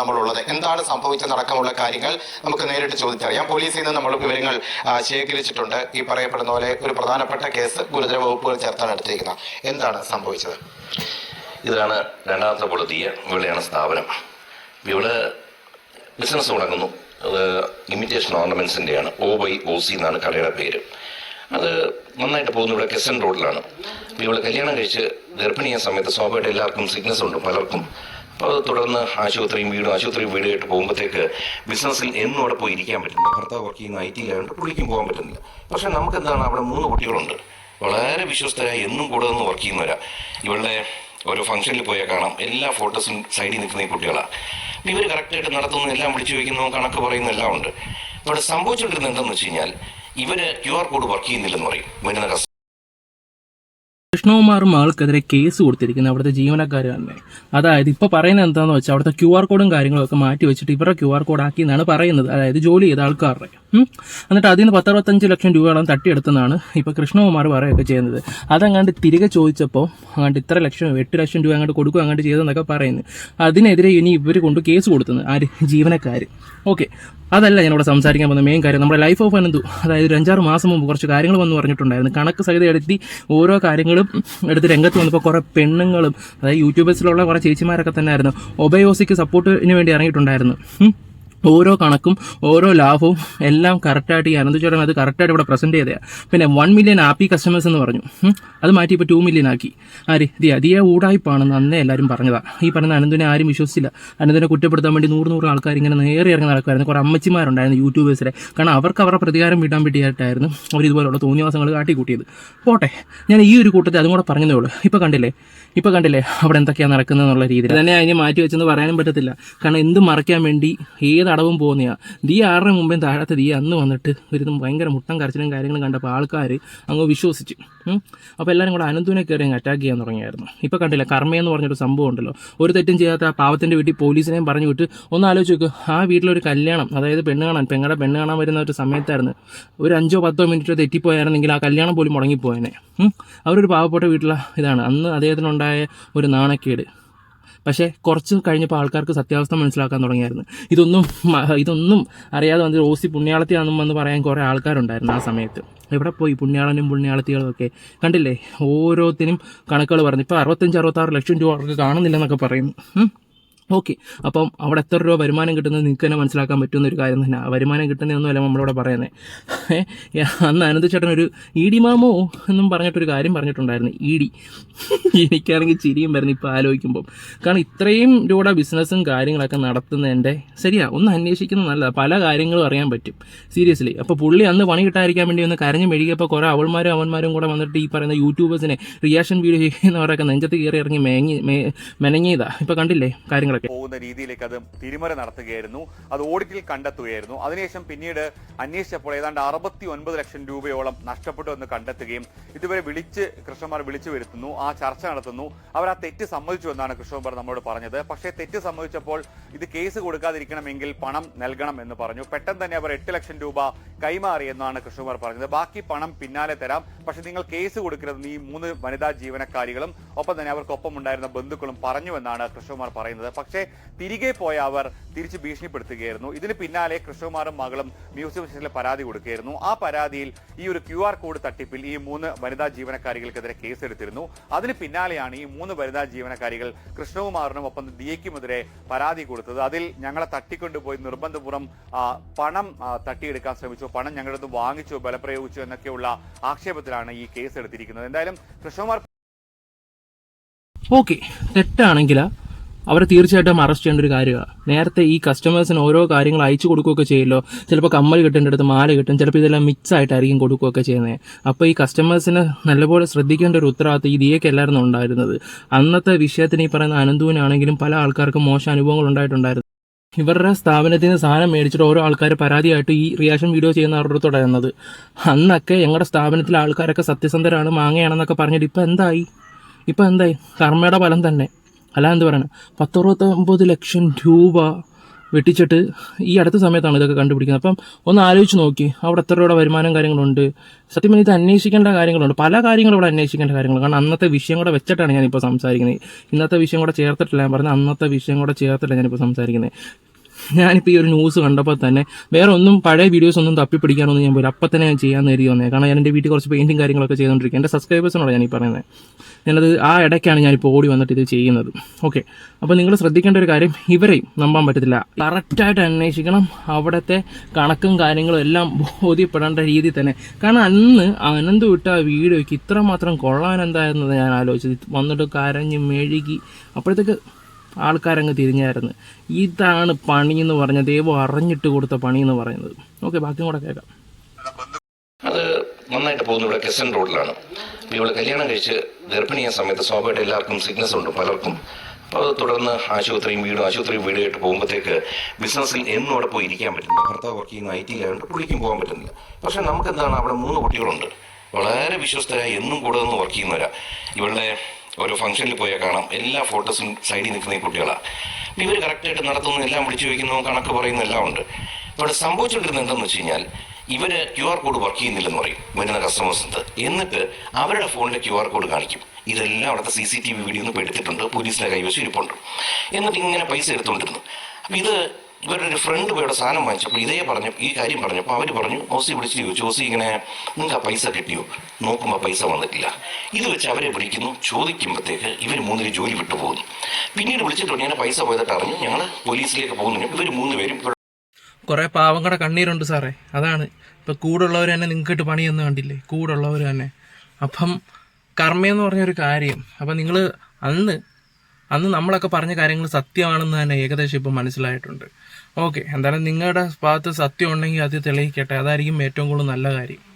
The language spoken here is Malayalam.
നമ്മളുള്ളത്. എന്താണ് സംഭവിച്ചതടക്കമുള്ള കാര്യങ്ങൾ നമുക്ക് നേരിട്ട് ചോദിച്ചറിയാം. പോലീസിൽ നിന്ന് നമ്മൾ വിവരങ്ങൾ ശേഖരിച്ചിട്ടുണ്ട്. ഈ പറയപ്പെടുന്ന പോലെ ഒരു പ്രധാനപ്പെട്ട കേസ് ഗുരുതര വകുപ്പുകൾ ചേർത്താണ് എടുത്തിരിക്കുന്നത്. എന്താണ് സംഭവിച്ചത്? ഇതാണ് രണ്ടാമത്തെ പൊളുതിയ ഇവിടെയാണ് സ്ഥാപനം. ഇവിടെ ബിസിനസ് തുടങ്ങുന്നു. അത് ഇമിറ്റേഷൻ ഓർണമെൻസിന്റെയാണ് ഒ വൈ ഒ സി എന്നാണ് കടയുടെ പേര്. അത് നന്നായിട്ട് പോകുന്നു. ഇവിടെ കെസ്റ്റൻ റോഡിലാണ്. ഇവിടെ കല്യാണം കഴിച്ച് ഗർഭിണിയ സമയത്ത് സ്വാഭാവികമായിട്ട് എല്ലാവർക്കും സിഗ്നസ് ഉണ്ട്. പലർക്കും അപ്പോൾ അത് തുടർന്ന് ആശുപത്രിയും വീടും ആശുപത്രിയും വീടുമായിട്ട് പോകുമ്പോഴത്തേക്ക് ബിസിനസ്സിൽ എന്നും അവിടെ പോയി ഇരിക്കാൻ പറ്റുന്നില്ല. ഭർത്താവ് വർക്ക് ചെയ്യുന്ന ഐ ടിയിലായതുകൊണ്ട് പുള്ളിക്കും പോകാൻ പറ്റുന്നില്ല. പക്ഷേ നമുക്ക് എന്താണ് അവിടെ മൂന്ന് കുട്ടികളുണ്ട്. വളരെ വിശ്വസ്തരായി എന്നും കൂടെ നിന്ന് വർക്ക് ചെയ്യുന്നവരാ. ഇവളുടെ ഓരോ ഫംഗ്ഷനിൽ പോയാൽ കാണാം. എല്ലാ ഫോട്ടോസും സൈഡിൽ നിൽക്കുന്ന ഈ കുട്ടികളാണ് ഇവർ കറക്റ്റായിട്ട് നടത്തുന്ന എല്ലാം വിളിച്ചു വയ്ക്കുന്നു കണക്ക് പറയുന്ന എല്ലാം ഉണ്ട്. ഇവിടെ സംഭവിച്ചുകൊണ്ടിരുന്നത് എന്താണെന്ന് വെച്ച് കഴിഞ്ഞാൽ ഇവർ ക്യു ആർ കോഡ് വർക്ക് ചെയ്യുന്നില്ലെന്ന് പറയും. വരുന്ന കൃഷ്ണകുമാറും ആൾക്കെതിരെ കേസ് കൊടുത്തിരിക്കുന്നത് അവിടുത്തെ ജീവനക്കാർ തന്നെ. അതായത് ഇപ്പോൾ പറയുന്നത് എന്താണെന്ന് വെച്ചാൽ അവിടുത്തെ ക്യു ആർ കോഡും കാര്യങ്ങളൊക്കെ മാറ്റി വെച്ചിട്ട് ഇവരുടെ ക്യു ആർ കോഡ് ആക്കി എന്നാണ് പറയുന്നത്. അതായത് ജോലി ചെയ്ത ആൾക്കാരുടെ. എന്നിട്ട് അതിൽ നിന്ന് പത്തറുപത്തഞ്ച് ലക്ഷം രൂപയോളം തട്ടിയെടുത്തെന്നാണ് ഇപ്പോൾ കൃഷ്ണകുമാർ പറയുകയൊക്കെ ചെയ്യുന്നത്. അതങ്ങാണ്ട് തിരികെ ചോദിച്ചപ്പോൾ അങ്ങാണ്ട് ഇത്ര ലക്ഷം എട്ട് ലക്ഷം രൂപ അങ്ങോട്ട് കൊടുക്കുക അങ്ങോട്ട് ചെയ്തെന്നൊക്കെ പറയുന്നു. അതിനെതിരെ ഇനി ഇവർ കൊണ്ട് കേസ് കൊടുത്തത് ആര്? ജീവനക്കാർ ഓക്കെ. അതല്ല ഞാനിവിടെ സംസാരിക്കാൻ പോകുന്ന മെയിൻ കാര്യം നമ്മുടെ ലൈഫ് ഓഫ് അനന്തു. അതായത് ഒരു അഞ്ചാറ് മാസം മുമ്പ് കുറച്ച് കാര്യങ്ങൾ വന്ന് പറഞ്ഞിട്ടുണ്ടായിരുന്നു. കണക്ക് സഹിതം എടുത്തി ഓരോ കാര്യങ്ങളും എടുത്ത് രംഗത്ത് വന്നപ്പോൾ കുറേ പെണ്ണുങ്ങളും അതായത് യൂട്യൂബേഴ്സിലുള്ള കുറേ ചേച്ചിമാരൊക്കെ തന്നെ ആയിരുന്നു ഒബയോസിക്ക് സപ്പോർട്ടിന് വേണ്ടി ഇറങ്ങിയിട്ടുണ്ടായിരുന്നു. ഓരോ കണക്കും ഓരോ ലാഭവും എല്ലാം കറക്റ്റായിട്ട് ഈ അനന്തു ചേട്ടൻ അത് കറക്റ്റായിട്ട് ഇവിടെ പ്രസന്റ് ചെയ്തതാണ് പിന്നെ വൺ മില്യൺ ആപ്പി കസ്റ്റമേഴ്സ് എന്ന് പറഞ്ഞു. അത് മാറ്റി ഇപ്പോൾ ടു മില്യൺ ആക്കി. ആര്? ഇത് ദിയ ഊടായ്പാണെന്ന് അന്നേ എല്ലാവരും പറഞ്ഞതാണ് ഈ പറഞ്ഞ അനന്തിനെ ആരും വിശ്വസിച്ചില്ല. അനന്തിനെ കുറ്റപ്പെടുത്താൻ വേണ്ടി നൂറ് നൂറ് ആൾക്കാർ ഇങ്ങനെ നേരെ ഇറങ്ങി നടക്കുമായിരുന്നു കുറേ അമ്മച്ചിമാരുണ്ടായിരുന്നു യൂട്യൂബേഴ്സിലെ കാരണം അവർക്ക് അവരുടെ പ്രതികാരം വീട്ടാൻ വേണ്ടിയിട്ടായിരുന്നു അവർ ഇതുപോലുള്ള തോന്നിയവാസങ്ങൾ കാട്ടിക്കൂട്ടിയത്. പോട്ടെ ഞാൻ ഈ ഒരു കൂട്ടത്തിൽ അതും കൂടെ പറഞ്ഞതേ ഉള്ളൂ. ഇപ്പോൾ കണ്ടില്ലേ? ഇപ്പോൾ കണ്ടില്ലേ അവിടെ എന്തൊക്കെയാണ് നടക്കുന്നത് എന്നുള്ള രീതിയിൽ തന്നെ അതിനെ മാറ്റി വെച്ചെന്ന് പറയാനും പറ്റത്തില്ല. കാരണം എന്ത് മറയ്ക്കാൻ വേണ്ടി ഏത് അടവും പോകുന്നതാ ദീ ആറിന് മുമ്പേ താഴത്തെ ദീ അന്ന് വന്നിട്ട് ഒരു ഭയങ്കര മുട്ടം കരച്ചിലും കാര്യങ്ങളും കണ്ടപ്പോൾ ആൾക്കാർ അങ്ങ് വിശ്വസിച്ച്. അപ്പോൾ എല്ലാവരും കൂടെ അനന്തുവിനെ കയറി അങ്ങ് അറ്റാക്ക് ചെയ്യാൻ തുടങ്ങിയായിരുന്നു. ഇപ്പോൾ കണ്ടില്ല കർമ്മയെന്ന് പറഞ്ഞൊരു സംഭവം ഉണ്ടല്ലോ. ഒരു തെറ്റും ചെയ്യാത്ത ആ പാവത്തിന്റെ വീട്ടിൽ പോലീസിനെയും പറഞ്ഞു വിട്ട് ഒന്ന് ആലോചിച്ച് നോക്ക്. ആ വീട്ടിലൊരു കല്യാണം അതായത് പെണ്ണ് കാണാൻ പെങ്ങളുടെ പെണ്ണ് കാണാൻ വരുന്ന ഒരു സമയത്തായിരുന്നു. ഒരു അഞ്ചോ പത്തോ മിനിറ്റോ തെറ്റിപ്പോയായിരുന്നെങ്കിൽ ആ കല്യാണം പോലും മുടങ്ങിപ്പോയനെ. അവരൊരു പാവപ്പെട്ട വീട്ടിലെ ഇതാണ്. അന്ന് അദ്ദേഹത്തിനുണ്ടായ ഒരു നാണക്കേട്. പക്ഷേ കുറച്ച് കഴിഞ്ഞപ്പോൾ ആൾക്കാർക്ക് സത്യാവസ്ഥ മനസ്സിലാക്കാൻ തുടങ്ങിയായിരുന്നു. ഇതൊന്നും ഇതൊന്നും അറിയാതെ വന്ന് ഓസി പുണ്യാളത്തിയാണെന്നും വന്ന് പറയാൻ കുറേ ആൾക്കാരുണ്ടായിരുന്നു ആ സമയത്ത്. എവിടെ പോയി പുണ്യാളനും പുണ്യാളത്തികളും ഒക്കെ കണ്ടില്ലേ? ഓരോത്തിനും കണക്കുകൾ പറഞ്ഞു. ഇപ്പോൾ അറുപത്തഞ്ച് അറുപത്താറ് ലക്ഷം രൂപ അവർക്ക് കാണുന്നില്ലെന്നൊക്കെ പറയുന്നു. ഓക്കെ. അപ്പം അവിടെ എത്ര രൂപ വരുമാനം കിട്ടുന്നത് നിങ്ങൾക്ക് തന്നെ മനസ്സിലാക്കാൻ പറ്റുന്ന ഒരു കാര്യം തന്നെ. വരുമാനം കിട്ടുന്നതൊന്നുമല്ല നമ്മളിവിടെ പറയുന്നത് അന്ന് അനന്ത് ചേട്ടൻ ഒരു ഇ ഡി മാമോ എന്നും പറഞ്ഞിട്ടൊരു കാര്യം പറഞ്ഞിട്ടുണ്ടായിരുന്നു. E D. എനിക്കാണെങ്കിൽ ചിരിയും വരുന്നു ഇപ്പോൾ ആലോചിക്കുമ്പോൾ കാരണം ഇത്രയും രൂപയുടെ ബിസിനസ്സും കാര്യങ്ങളൊക്കെ നടത്തുന്നതിന്റെ ശരിയാ ഒന്ന് അന്വേഷിക്കുന്നത് നല്ലതാണ് പല കാര്യങ്ങളും അറിയാൻ പറ്റും. സീരിയസ്ലി. അപ്പോൾ പുള്ളി അന്ന് പണി കിട്ടാതിരിക്കാൻ വേണ്ടി ഒന്ന് കരഞ്ഞ് മെഴുകിയപ്പോൾ കുറേ അവൾമാരും അവന്മാരും കൂടെ വന്നിട്ട് ഈ പറയുന്ന യൂട്യൂബേഴ്സിനെ റിയാക്ഷൻ വീഡിയോ ചെയ്യുന്നവരൊക്കെ നെഞ്ചത്ത് കയറി ഇറങ്ങി മേങ്ങി മെനങ്ങിയതാണ് മെനങ്ങിയതാ ഇപ്പോൾ കണ്ടില്ലേ കാര്യങ്ങളൊക്കെ? പോകുന്ന രീതിയിലേക്ക് അത് തിരിമറി നടത്തുകയായിരുന്നു. അത് ഓഡിറ്റിൽ കണ്ടെത്തുകയായിരുന്നു. അതിനുശേഷം പിന്നീട് അന്വേഷിച്ചപ്പോൾ ഏതാണ്ട് അറുപത്തി ഒൻപത് ലക്ഷം രൂപയോളം നഷ്ടപ്പെട്ടു എന്ന് കണ്ടെത്തുകയും ഇതുവരെ വിളിച്ച് കൃഷ്ണന്മാർ വിളിച്ചു വരുത്തുന്നു ആ ചർച്ച നടത്തുന്നു. അവർ ആ തെറ്റ് സമ്മതിച്ചു എന്നാണ് കൃഷ്ണകുമാർ നമ്മളോട് പറഞ്ഞത്. പക്ഷേ തെറ്റ് സമ്മതിച്ചപ്പോൾ ഇത് കേസ് കൊടുക്കാതിരിക്കണമെങ്കിൽ പണം നൽകണം എന്ന് പറഞ്ഞു. പെട്ടെന്ന് തന്നെ അവർ എട്ട് ലക്ഷം രൂപ കൈമാറി എന്നാണ് കൃഷ്ണകുമാർ പറഞ്ഞത്. ബാക്കി പണം പിന്നാലെ തരാം. പക്ഷെ നിങ്ങൾ കേസ് കൊടുക്കരുത്. ഈ മൂന്ന് വനിതാ ജീവനക്കാരികളും ഒപ്പം തന്നെ അവർക്കൊപ്പം ഉണ്ടായിരുന്ന ബന്ധുക്കളും പറഞ്ഞുവെന്നാണ് കൃഷ്ണകുമാർ പറയുന്നത്. പക്ഷേ തിരികെ പോയ അവർ തിരിച്ച് ഭീഷണിപ്പെടുത്തുകയായിരുന്നു. ഇതിന് പിന്നാലെ കൃഷ്ണകുമാറും മകളും മ്യൂസിയം സ്റ്റേഷനിൽ പരാതി കൊടുക്കുകയായിരുന്നു. ആ പരാതിയിൽ ഈ ഒരു ക്യു ആർ കോഡ് തട്ടിപ്പിൽ ഈ മൂന്ന് വനിതാ ജീവനക്കാരികൾക്കെതിരെ കേസെടുത്തിരുന്നു. അതിന് പിന്നാലെയാണ് ഈ മൂന്ന് വനിതാ ജീവനക്കാരികൾ കൃഷ്ണകുമാറിനും ഒപ്പം ദിയയ്ക്കുമെതിരെ പരാതി കൊടുത്തത്. അതിൽ ഞങ്ങളെ തട്ടിക്കൊണ്ടുപോയി നിർബന്ധപൂർവം പണം തട്ടിയെടുക്കാൻ ശ്രമിച്ചു. പണം ഞങ്ങളുടെ അടുത്ത് വാങ്ങിച്ചു ബലപ്രയോഗിച്ചു എന്നൊക്കെയുള്ള ആക്ഷേപത്തിലാണ് ഈ കേസ് എടുത്തിരിക്കുന്നത് എന്തായാലും കൃഷ്ണകുമാർ ഓക്കെ. തെറ്റാണെങ്കിൽ അവരെ തീർച്ചയായിട്ടും അറസ്റ്റ് ചെയ്യേണ്ട ഒരു കാര്യമാണ് നേരത്തെ ഈ കസ്റ്റമേഴ്സിന് ഓരോ കാര്യങ്ങൾ അയച്ചു കൊടുക്കുകയൊക്കെ ചെയ്യല്ലോ ചിലപ്പോൾ കമ്മൽ കിട്ടേണ്ട അടുത്ത് മാല കിട്ടും. ചിലപ്പോൾ ഇതെല്ലാം മിക്സ് ആയിട്ടായിരിക്കും കൊടുക്കുകയൊക്കെ ചെയ്യുന്നത് അപ്പോൾ ഈ കസ്റ്റമേഴ്സിന് നല്ലപോലെ ശ്രദ്ധിക്കേണ്ട ഒരു ഉത്തരവാദിത്തം ഈ ദിയൊക്കെ എല്ലായിരുന്നു ഉണ്ടായിരുന്നത്. അന്നത്തെ വിഷയത്തിന് ഈ പറയുന്ന അനന്തുവിനാണെങ്കിലും പല ആൾക്കാർക്കും മോശം അനുഭവങ്ങൾ ഉണ്ടായിട്ടുണ്ടായിരുന്നു. ഇവരുടെ സ്ഥാപനത്തിൽ നിന്ന് സാധനം മേടിച്ചിട്ട് ഓരോ ആൾക്കാർ പരാതിയായിട്ട് ഈ റിയാക്ഷൻ വീഡിയോ ചെയ്യുന്ന അവരുടെ തുടരുന്നത് അന്നൊക്കെ ഞങ്ങളുടെ സ്ഥാപനത്തിലെ ആൾക്കാരൊക്കെ സത്യസന്ധരാണ് മാങ്ങയാണെന്നൊക്കെ പറഞ്ഞിട്ട് ഇപ്പം എന്തായി? ഇപ്പം എന്തായി? കർമ്മയുടെ ഫലം തന്നെ. അല്ല എന്ത് പറയണം? പത്തറുപത്തൊമ്പത് ലക്ഷം രൂപ വെട്ടിച്ചിട്ട് ഈ അടുത്ത സമയത്താണ് ഇതൊക്കെ കണ്ടുപിടിക്കുന്നത്. അപ്പം ഒന്ന് ആലോചിച്ച് നോക്കി. അവിടെ എത്ര രൂപയുടെ വരുമാനം കാര്യങ്ങളുണ്ട്? സത്യം പറഞ്ഞാൽ ഇത് അന്വേഷിക്കേണ്ട കാര്യങ്ങളുണ്ട്. പല കാര്യങ്ങളും ഇവിടെ അന്വേഷിക്കേണ്ട കാര്യങ്ങൾ കാരണം അന്നത്തെ വിഷയം കൂടെ വെച്ചിട്ടാണ് ഞാനിപ്പോൾ സംസാരിക്കുന്നത്. ഇന്നത്തെ വിഷയം കൂടെ ചേർത്തിട്ടില്ല. ഞാൻ പറഞ്ഞ അന്നത്തെ വിഷയം കൂടെ ചേർത്തിട്ടില്ല ഞാനിപ്പോൾ സംസാരിക്കുന്നത്. ഞാനിപ്പോൾ ഈ ഒരു ന്യൂസ് കണ്ടപ്പോൾ തന്നെ വേറെ ഒന്നും പഴയ വീഡിയോസ് ഒന്നും തപ്പി തപ്പിപ്പിടിക്കാനൊന്നും ഞാൻ പോലും അപ്പം തന്നെ ഞാൻ ചെയ്യാൻ നേരി വന്നേ. കാരണം ഞാൻ എന്റെ വീട്ടിൽ കുറച്ച് പെയിന്റിങ് കാര്യങ്ങളൊക്കെ ചെയ്തുകൊണ്ടിരിക്കുക എന്റെ സബ്സ്ക്രൈബേഴ്സിനോട് ഞാൻ ഈ പറയുന്നത് ഞാനത് ആ ഇടയ്ക്കാണ് ഞാനിപ്പോൾ ഓടി വന്നിട്ട് ഇത് ചെയ്യുന്നത്. ഓക്കെ അപ്പോൾ നിങ്ങൾ ശ്രദ്ധിക്കേണ്ട ഒരു കാര്യം ഇവരെയും നമ്പാൻ പറ്റത്തില്ല. കറക്റ്റായിട്ട് അന്വേഷിക്കണം. അവിടുത്തെ കണക്കും കാര്യങ്ങളും എല്ലാം ബോധ്യപ്പെടേണ്ട രീതിയിൽ തന്നെ. കാരണം അന്ന് അനന്ത് വിട്ട ആ വീഡിയോയ്ക്ക് ഇത്രമാത്രം കൊള്ളാൻ എന്തായിരുന്നത് ഞാൻ ആലോചിച്ചത്. വന്നിട്ട് കരഞ്ഞ് മെഴുകി. അപ്പോഴത്തേക്ക് ആൾക്കാരങ്ങ് തിരിഞ്ഞായിരുന്നു. ഇതാണ് പണി എന്ന് പറഞ്ഞ ദൈവം അറിഞ്ഞിട്ട് കൊടുത്ത പണി എന്ന് പറയുന്നത്. ഓക്കെ ബാക്കിയും കൂടെ കേൾക്കാം. അത് നന്നായിട്ട് പോകുന്നു ഇവിടെ കെസൻ റോഡിലാണ്. ഇവിടെ കല്യാണം കഴിച്ച് ഗർഭിണിയ സമയത്ത് സ്വാഭാവികമായിട്ട് എല്ലാവർക്കും സിഗ്നസ് ഉണ്ട് പലർക്കും. അപ്പോൾ അത് തുടർന്ന് ആശുപത്രിയും വീടും ആശുപത്രിയും വീടായിട്ട് പോകുമ്പോഴത്തേക്ക് ബിസിനസ്സിൽ എന്നും അവിടെ പോയി ഇരിക്കാൻ പറ്റുന്നില്ല. ഭർത്താവ് വർക്ക് ചെയ്യുന്ന ഐ ടിയിലായതുകൊണ്ട് പുള്ളിക്കും പോകാൻ പറ്റുന്നില്ല. പക്ഷേ നമുക്ക് എന്താണ് അവിടെ മൂന്ന് കുട്ടികളുണ്ട്. വളരെ വിശ്വസ്തരായി എന്നും കൂടെ നിന്ന് വർക്ക് ചെയ്യുന്നവരാ. ഇവളുടെ ഓരോ ഫംഗ്ഷനിൽ പോയാൽ കാണാം. എല്ലാ ഫോട്ടോസും സൈഡിൽ നിൽക്കുന്ന ഈ കുട്ടികളാണ് ഇവർ കറക്റ്റായിട്ട് നടത്തുന്നു എല്ലാം വിളിച്ചു വയ്ക്കുന്നു കണക്ക് പറയുന്ന എല്ലാം ഉണ്ട്. ഇവിടെ സംഭവിച്ചുകൊണ്ടിരുന്നത് എന്താണെന്ന് വെച്ച് കഴിഞ്ഞാൽ ഇവർ ക്യു ആർ കോഡ് വർക്ക് ചെയ്യുന്നില്ലെന്ന് പറയും വരുന്ന കസ്റ്റമേഴ്സ് എന്നിട്ട് അവരുടെ ഫോണിലെ ക്യു ആർ കോഡ് കാണിക്കും. ഇതെല്ലാം അവിടുത്തെ C C T V video ഒന്നും എടുത്തിട്ടുണ്ട്. പോലീസിന്റെ കൈവശം ഇരിപ്പുണ്ട്. എന്നിട്ട് ഇങ്ങനെ പൈസ എടുത്തുകൊണ്ടിരുന്നു. അപ്പം ഇത് ഇവരുടെ ഒരു ഫ്രണ്ട് പോയുടെ സാധനം വാങ്ങിച്ചപ്പോൾ ഇതേ പറഞ്ഞു ഈ കാര്യം പറഞ്ഞപ്പോൾ അവർ പറഞ്ഞു ഓസി വിളിച്ച് ചോദിച്ചു ഓസി ഇങ്ങനെ നിങ്ങൾക്ക് ആ പൈസ കിട്ടിയോ? നോക്കുമ്പോൾ പൈസ വന്നിട്ടില്ല. ഇത് വെച്ച് അവരെ വിളിക്കുന്നു. ചോദിക്കുമ്പോഴത്തേക്ക് ഇവർ മൂന്നിന് ജോലി വിട്ടു പോകുന്നു. പിന്നീട് വിളിച്ചിട്ടുണ്ട് ഇങ്ങനെ പൈസ പോയതായിട്ട് അറിഞ്ഞു ഞങ്ങൾ പോലീസിലേക്ക് പോകുന്നു. ഇവർ മൂന്ന് പേരും കുറേ പാവങ്ങളുടെ കണ്ണീരുണ്ട് സാറേ. അതാണ്. ഇപ്പം കൂടുള്ളവർ തന്നെ നിങ്ങൾക്കിട്ട് പണിയൊന്നും കണ്ടില്ലേ? കൂടുള്ളവർ തന്നെ. അപ്പം കർമ്മയെന്ന് പറഞ്ഞൊരു കാര്യം. അപ്പം നിങ്ങൾ അന്ന് അന്ന് നമ്മളൊക്കെ പറഞ്ഞ കാര്യങ്ങൾ സത്യമാണെന്ന് തന്നെ ഏകദേശം ഇപ്പം മനസ്സിലായിട്ടുണ്ട്. ഓക്കെ എന്തായാലും നിങ്ങളുടെ ഭാഗത്ത് സത്യം ഉണ്ടെങ്കിൽ അത് തെളിയിക്കട്ടെ. അതായിരിക്കും ഏറ്റവും കൂടുതൽ നല്ല കാര്യം.